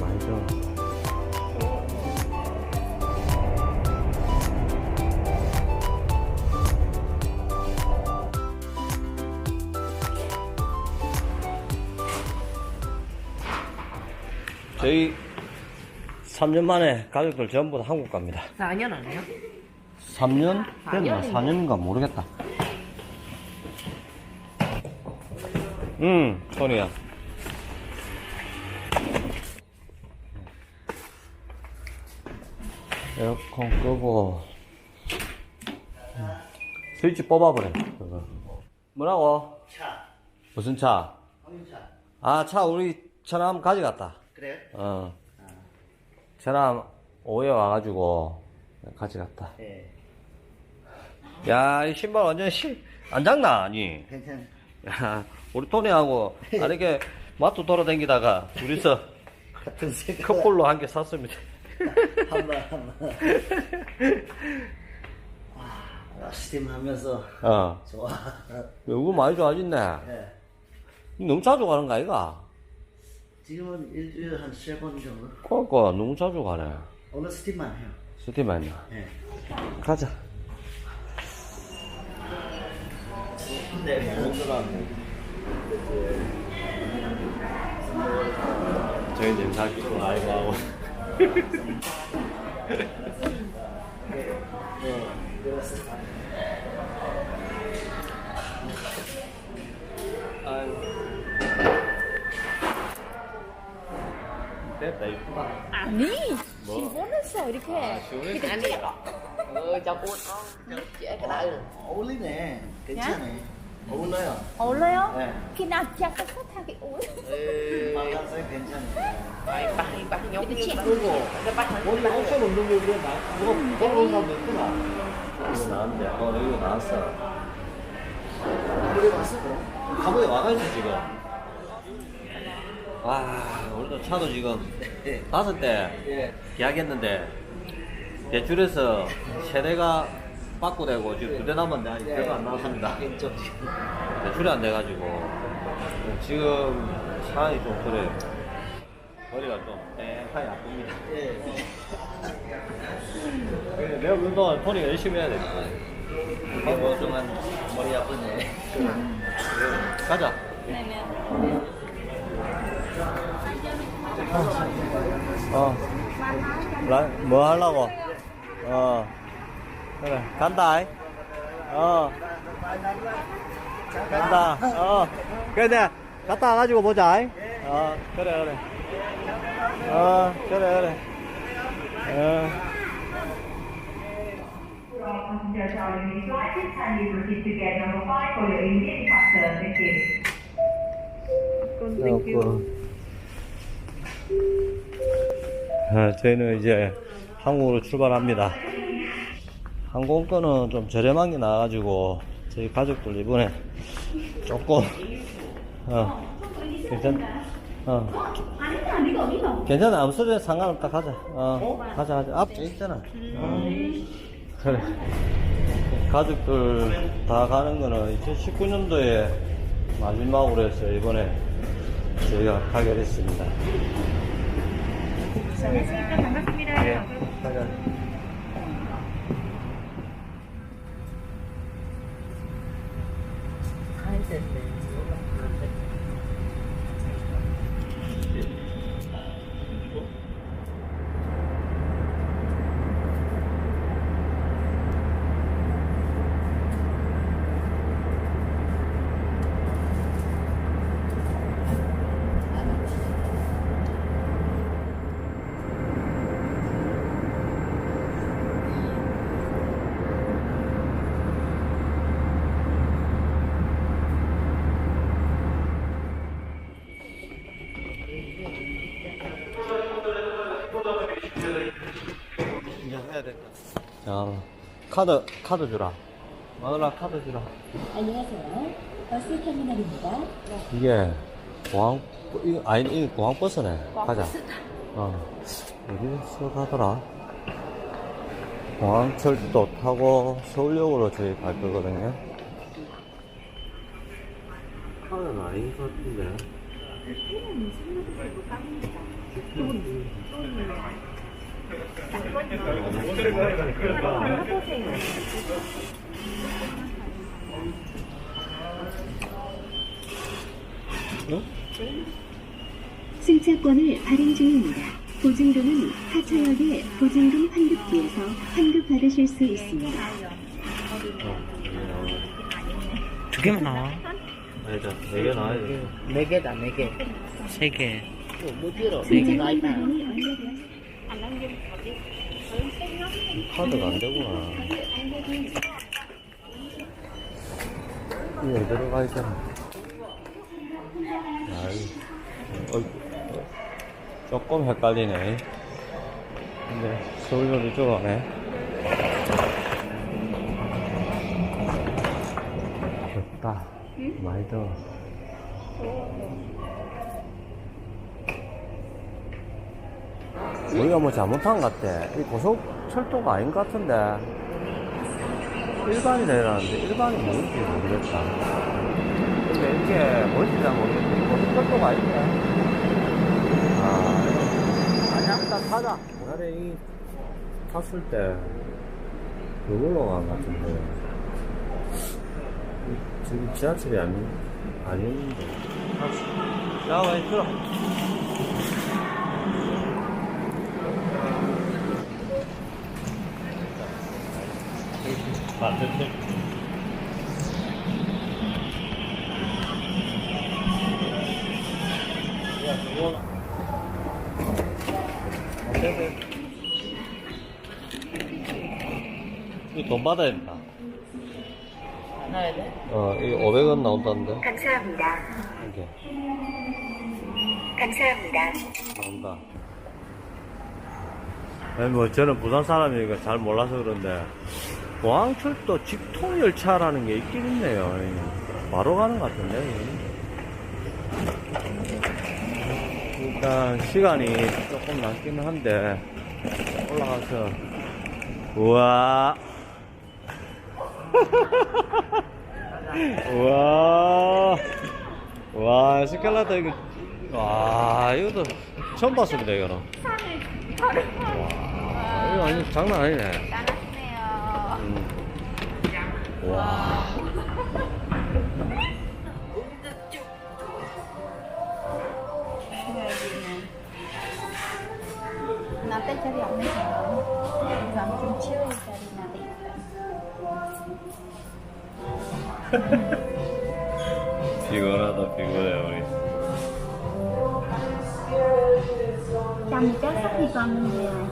많이 줘. 저희 3년 만에 가족들 전부 다 한국 갑니다. 4년 안 해요? 3년? 됐나? 4년인가? 4년인가 모르겠다. 응, 손이야. 에어컨 끄고 스위치 뽑아버려. 그거. 뭐라고? 차, 무슨 차? 홍차. 아, 차 우리 천암 가져갔다. 그래요? 어. 천암 오후에 와가지고 가져갔다. 예. 야, 이 신발 완전 시, 안 장난 아니? 괜찮. 야, 우리 토니하고 아, 이렇게 마트 돌아다니다가 둘이서 같은. 커플로 한 개 샀습니다. 한번 한번. 아, 스팀 하면서 어. 좋아. 이거 많이 좋아졌네. 예. 너무 자주 가는 거 아이가? 지금은 일주일에 한 세 번 정도. 그러니까 너무 자주 가네. 오늘 스팀만 해요. 스티만 예. 가자. 네, 그런 저희 지금 사귀고 아이고 하고. 네. 됐다, 이쁘다. 아니 뭐? 시원했어 이렇게 시원했어. 아니, 어, 자꾸, 어, cái đại 어울리네. 괜찮네. 어울려요. 어울려요? 네. khi nào cha có khách hàng thì uống 빨간색 괜찮네. Bài bài bài nhóm như chị. vậy. Cái bài 머리 옥션 없는 거 그래 나 누가 걸어온 사람도 있구나 이거 나왔는데 어 이거 나왔어 우리 왔어 그럼? 가보에 와가지고 지금 와 우리도 차도 지금 다섯 대 예. 계약했는데 대출해서 세대가 빠꾸되고 지금 두 대 남았는데 아직 별거 안 나왔습니다 왼쪽. 대출이 안 돼가지고 지금 상황이 좀 그래요 머리가 좀 뺑하게 아픕니다 예. 근데 내가 운동은 토니가 열심히 해야 되니까 이거 동안 머리 아프네. 가자 어. 라, 뭐 하려고? 어. 그래, 간다. 이. 어. 간다. 어. 그래, 내가 갔다 와가지고 보자. 이. 어, 그래, 그래. 어, 그래, 그래. 어. Passenger traveling with flight is kindly proceed to gate number 5 for your immediate departure. Thank you. 그래갖고 아, 저희는 이제 한국으로 출발합니다. 항공권은 좀 저렴한 게 나와가지고 저희 가족들 이번에 조금 어 괜찮 어. 괜찮아. 아무 소리 상관없다. 가자. 어 가자 가자. 앞에 있잖아. 어. 그래. 가족들 다 가는 거는 2019년도에 마지막으로 해서 이번에 저희가 가게 됐습니다. 예, 가자. 제 해야 돼. 자, 카드, 카드 주라. 마누라 카드 주라. 안녕하세요 버스 터미널입니다 이게 공항, 이거, 아니, 이거 공항 버스네. 가자. 어. 어디서 가더라? 공항철도 타고 서울역으로 저희 갈 거거든요. 카드는 아닌 것 같은데. 승차권을 발행 중입니다. 보증금은 하차역의 보증금 환급기에서 환급 받으실 수 있습니다. 두 개만 나와. 아니다, 네개 나와야 돼. 네 개다 네 개. 세 개. 뭐 들어? 승차권 발행이 완료되었습니다. 카드가 안 되구나. 이거 들어가 있잖아. 아이, 어, 어, 조금 헷갈리네. 근데 서울로 이쪽 가네. 덥다. 많이 더워. 우리가 뭐 잘못한 것 같아. 이 고속철도가 아닌 것 같은데. 일반이 내라는데 일반이 뭔지 모르겠다. 근데 이게 뭔지 잘 모르겠는데 이 고속철도가 아닌데. 아, 아니야, 일단 타자. 옛날에 이 탔을 때 그걸로 간 것 같은데. 이- 지금 지하철이 아니, 아닌데. 자, 많이 들어. 아, 됐지. 야, 그거. 어때? 이거 돈 받아야 된다. 돼? 어, 이거 500원 나온다는데? 감사합니다. 이게. 감사합니다. 나온다. 아니, 뭐, 저는 부산 사람이니까 잘 몰라서 그런데, 공항철도 직통열차라는 게 있긴 있네요. 바로 가는 것 같은데. 일단, 시간이 조금 남기는 한데, 올라가서, 우와. 우와. 와, 스켈라다 이거, 와, 이것도 처음 봤습니다, 이거는. 와, 이거 아니, 장난 아니네. 음. 와. 나때 자리 없는 사람. 그럼 좀 치워야 자리 나도 있다. 피곤하다, 피곤해, 우리. 잠이 하는데 잠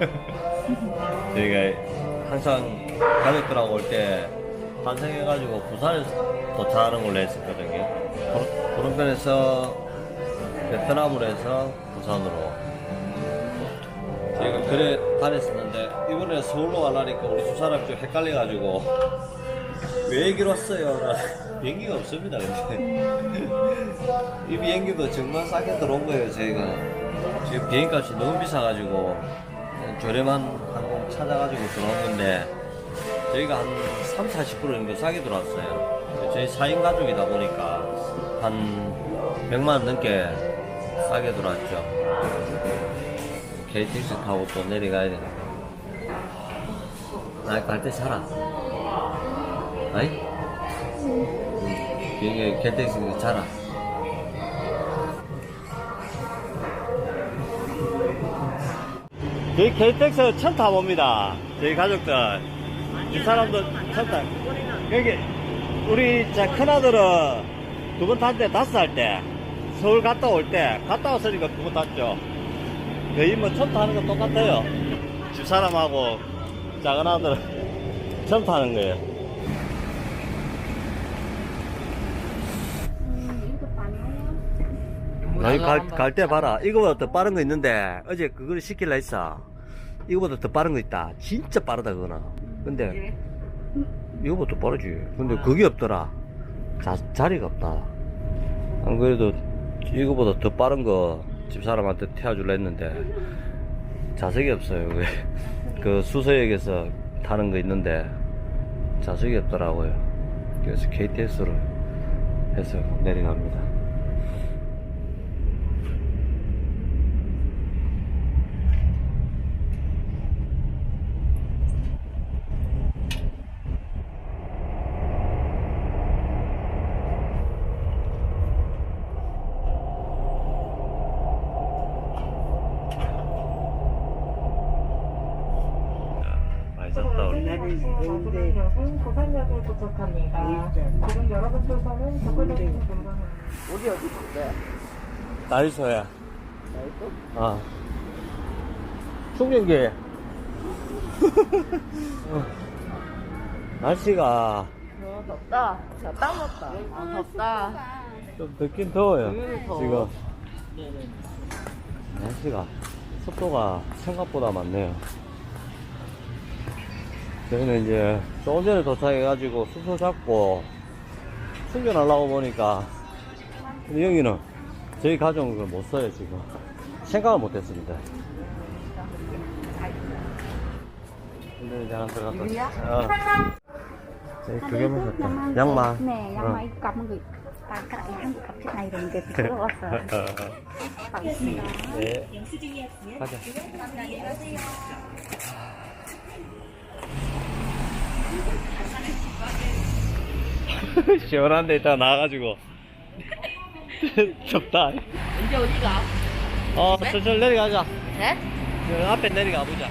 저희가 항상 가족들하고 올 때 환승해가지고 부산에 도착하는 걸로 했었거든요. 도로- 도롱변에서 베트남으로 해서 부산으로. 저희가 그래 다녔었는데 이번에 서울로 가려니까 우리 두 사람 좀 헷갈려가지고 왜 여기로 왔어요? 비행기가 없습니다. 근데 이 비행기도 정말 싸게 들어온 거예요. 저희가 지금 비행값이 너무 비싸가지고 저렴한 항공 찾아가지고 들어온 건데 저희가 한 3, 40% 정도 싸게 들어왔어요. 저희 4인 가족이다 보니까 한 100만 원 넘게 싸게 들어왔죠. KTX 타고 또 내려가야 되니까. 나갈때 살아. 아이? 비행기 KTX 자라. 저희 KTX 처음 타봅니다. 저희 가족들. 이 사람도 처음 타. 여기, 우리 자, 큰아들은 두 번 탈 때, 다섯 살 때. 서울 갔다 올 때, 갔다 왔으니까 두 번 탔죠. 거의 뭐 처음 타는 건 똑같아요. 집사람하고 작은 아들은 처음 타는 거예요. 아니, 갈, 갈 때 봐라. 이거보다 더 빠른 거 있는데, 어제 그걸 시킬라 했어. 이거보다 더 빠른 거 있다. 진짜 빠르다, 그거는. 근데, 이거보다 더 빠르지. 근데 그게 없더라. 자, 자리가 없다. 안 그래도 이거보다 더 빠른 거 집사람한테 태워줄라 했는데, 자석이 없어요. 그, 그 수서역에서 타는 거 있는데, 좌석이 없더라고요. 그래서 KTX로 해서 내려갑니다. 많이 도착합니다. 지금 우리 어디 있대? 나이소야. 아. 충전기. 어. 날씨가 어, 덥다. 야, 땀 났다. 아, 덥다. 좀 덥긴 더워요. 지금. 날씨가 습도가 생각보다 많네요. 저희는 이제 조금 전에 도착해가지고 숙소 잡고 충전하려고 보니까 근데 여기는 저희 가족은 못 써요 지금 생각을 못 했습니다. 근데 이제 하나 들어갔다. 어. 저희 두 개만 샀다. 양말. 네, 어. 양말 입고 한번 그 발가락에 한국 갑자기 나 이런 게 부러웠어요. 알겠습니다. 네. 가자. 시원한데 이따 나와가지고 덥다. 이제 어디가? 어, 천천히 내려가자. 네? 저 앞에 내려가 보자.